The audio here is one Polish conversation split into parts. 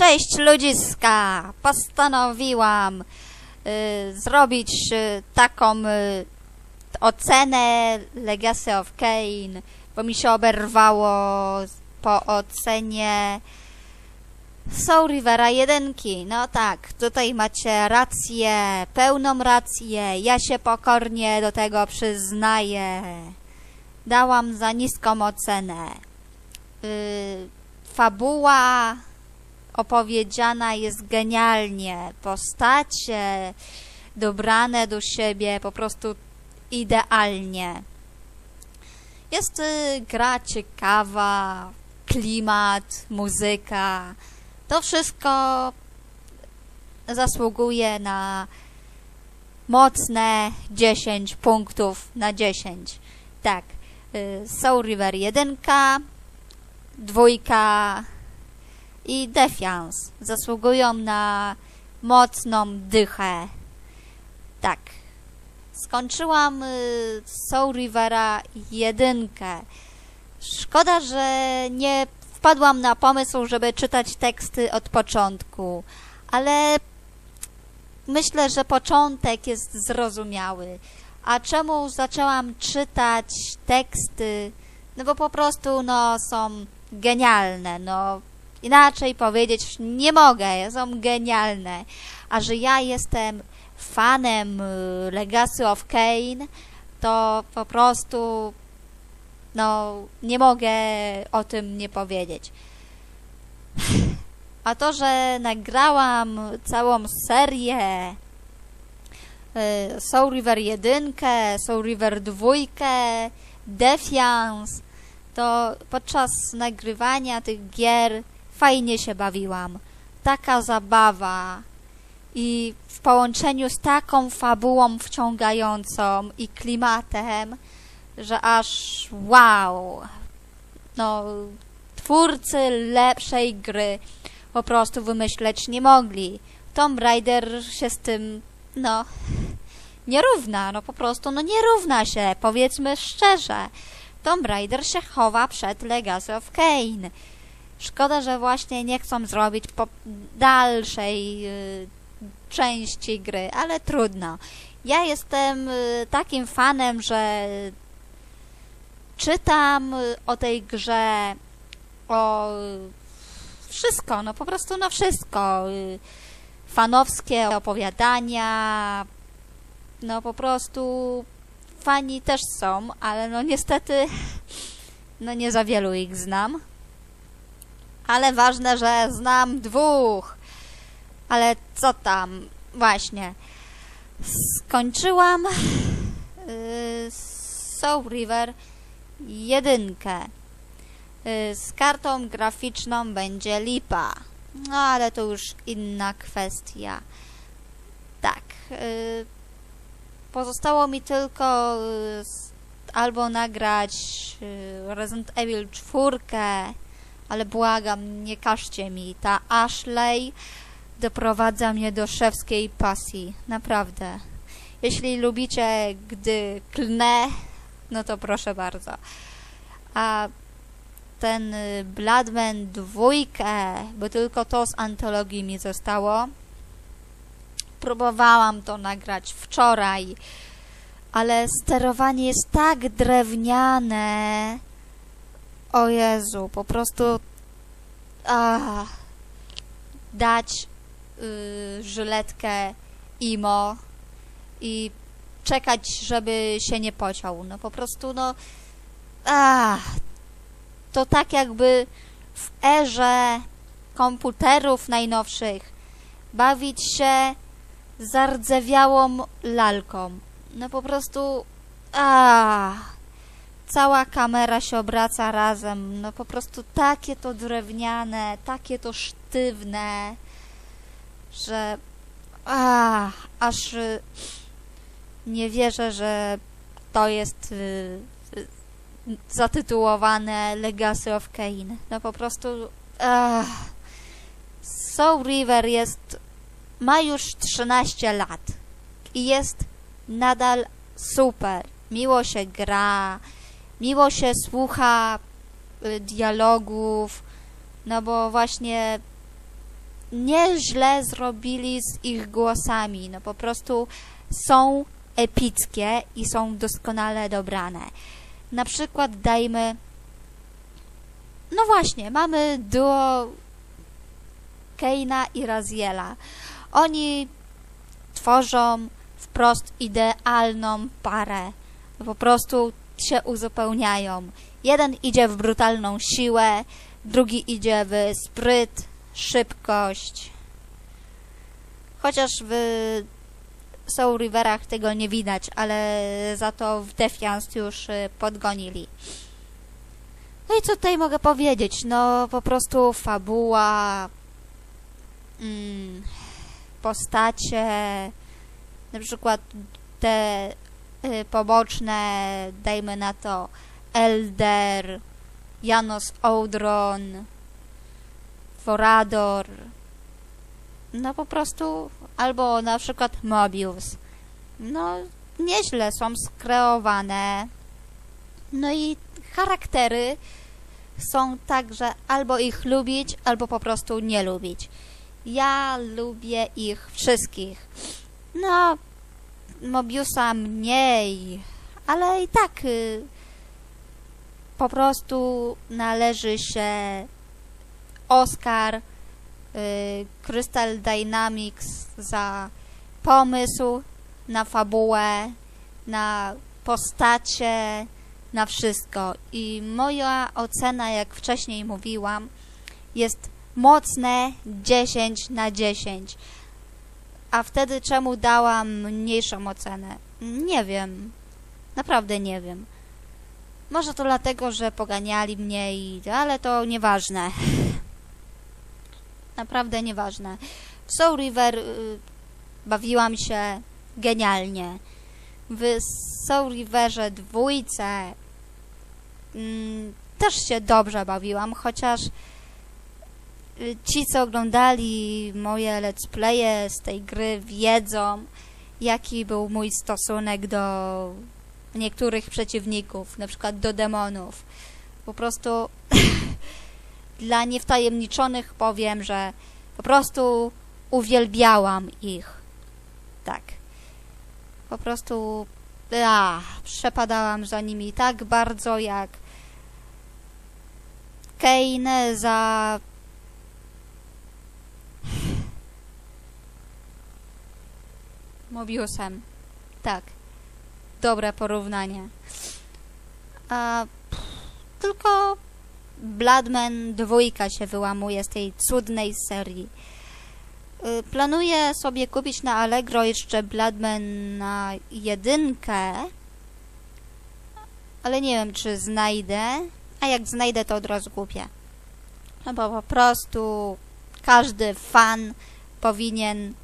Cześć ludziska! Postanowiłam y, zrobić y, taką y, ocenę Legacy of Kane, bo mi się oberwało po ocenie Soul Rivera 1. No tak, tutaj macie rację, pełną rację. Ja się pokornie do tego przyznaję. Dałam za niską ocenę. Y, fabuła opowiedziana jest genialnie. Postacie dobrane do siebie po prostu idealnie. Jest y, gra ciekawa, klimat, muzyka. To wszystko zasługuje na mocne 10 punktów na 10. Tak. y, Soul River 1, dwójka i Defiance zasługują na mocną dychę. Tak. Skończyłam y, Soul Rivera jedynkę. Szkoda, że nie wpadłam na pomysł, żeby czytać teksty od początku, ale myślę, że początek jest zrozumiały. A czemu zaczęłam czytać teksty? No bo po prostu no, są genialne. No, inaczej powiedzieć nie mogę, są genialne. A że ja jestem fanem y, Legacy of Kane, to po prostu no nie mogę o tym nie powiedzieć. A to, że nagrałam całą serię y, Soul River 1, Soul River 2, Defiance, to podczas nagrywania tych gier fajnie się bawiłam. Taka zabawa i w połączeniu z taką fabułą wciągającą i klimatem, że aż wow. No, twórcy lepszej gry po prostu wymyśleć nie mogli. Tomb Raider się z tym, no, nie równa, no po prostu, no nie równa się, powiedzmy szczerze. Tomb Raider się chowa przed Legacy of Kane. Szkoda, że właśnie nie chcą zrobić dalszej y, części gry, ale trudno. Ja jestem y, takim fanem, że czytam y, o tej grze, o wszystko, no po prostu no wszystko. y, Fanowskie opowiadania, no po prostu fani też są, ale no niestety no nie za wielu ich znam. Ale ważne, że znam dwóch. Ale co tam? Właśnie. Skończyłam yy, Soul River jedynkę. Yy, z kartą graficzną będzie lipa. No ale to już inna kwestia. Tak. Yy, pozostało mi tylko albo nagrać Resident Evil 4, ale błagam, nie każcie mi. Ta Ashley doprowadza mnie do szewskiej pasji. Naprawdę. Jeśli lubicie, gdy klnę, no to proszę bardzo. A ten y, Bloodman dwójkę, bo tylko to z antologii mi zostało. Próbowałam to nagrać wczoraj, ale sterowanie jest tak drewniane. O Jezu, po prostu ah, dać y, żyletkę imo i czekać, żeby się nie pociął. No po prostu, no ah, to tak jakby w erze komputerów najnowszych bawić się zardzewiałą lalką. No po prostu a cała kamera się obraca razem. No po prostu takie to drewniane, takie to sztywne, że a aż y, nie wierzę, że to jest y, y, zatytułowane Legacy of Kane. No po prostu ach, Soul River jest ma już 13 lat i jest nadal super. Miło się gra, miło się słucha y, dialogów, no bo właśnie nieźle zrobili z ich głosami. No po prostu są epickie i są doskonale dobrane. Na przykład dajmy. No właśnie, mamy duo Keina i Raziela. Oni tworzą wprost idealną parę. Po prostu się uzupełniają. Jeden idzie w brutalną siłę, drugi idzie w spryt, szybkość. Chociaż w Soul Riverach tego nie widać, ale za to w Defiance już y, podgonili. No i co tutaj mogę powiedzieć? No po prostu fabuła, mm, postacie, na przykład te poboczne, dajmy na to Elder, Janos Oudron, Forador, no po prostu, albo na przykład Mobius. No, nieźle są skreowane. No i charaktery są tak, że albo ich lubić, albo po prostu nie lubić. Ja lubię ich wszystkich. No, Mobiusa mniej, ale i tak y, po prostu należy się Oscar y, Crystal Dynamics za pomysł na fabułę, na postacie, na wszystko. I moja ocena, jak wcześniej mówiłam, jest mocne 10 na 10. A wtedy czemu dałam mniejszą ocenę? Nie wiem. Naprawdę nie wiem. Może to dlatego, że poganiali mnie i... ale to nieważne. Naprawdę nieważne. W Soul River y, bawiłam się genialnie. W Soul Riverze dwójce mm, też się dobrze bawiłam, chociaż y, ci, co oglądali moje let's playe z tej gry, wiedzą, jaki był mój stosunek do niektórych przeciwników, na przykład do demonów. Po prostu dla niewtajemniczonych powiem, że po prostu uwielbiałam ich. Tak. Po prostu a, przepadałam za nimi tak bardzo jak Kane za Mobiusem. Tak. Dobre porównanie. A pff, tylko Bloodman dwójka się wyłamuje z tej cudnej serii. Y, Planuję sobie kupić na Allegro jeszcze Bloodman na jedynkę, ale nie wiem, czy znajdę, a jak znajdę, to od razu kupię. No bo po prostu każdy fan powinien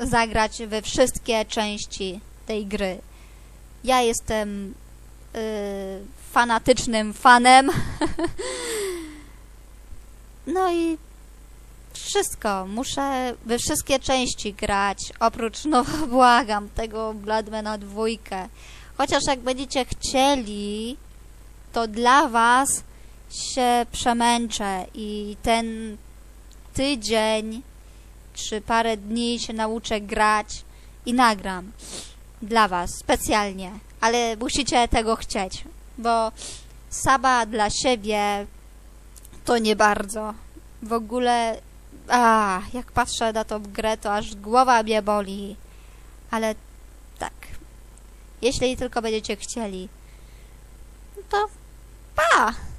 zagrać we wszystkie części tej gry. Ja jestem y, fanatycznym fanem. no i wszystko. Muszę we wszystkie części grać. Oprócz, no błagam, tego Bloodmana dwójkę. Chociaż jak będziecie chcieli, to dla was się przemęczę i ten tydzień czy parę dni się nauczę grać i nagram dla was specjalnie, ale musicie tego chcieć, bo Saba dla siebie to nie bardzo. W ogóle, a jak patrzę na tą grę, to aż głowa mnie boli. Ale tak, jeśli tylko będziecie chcieli, to pa!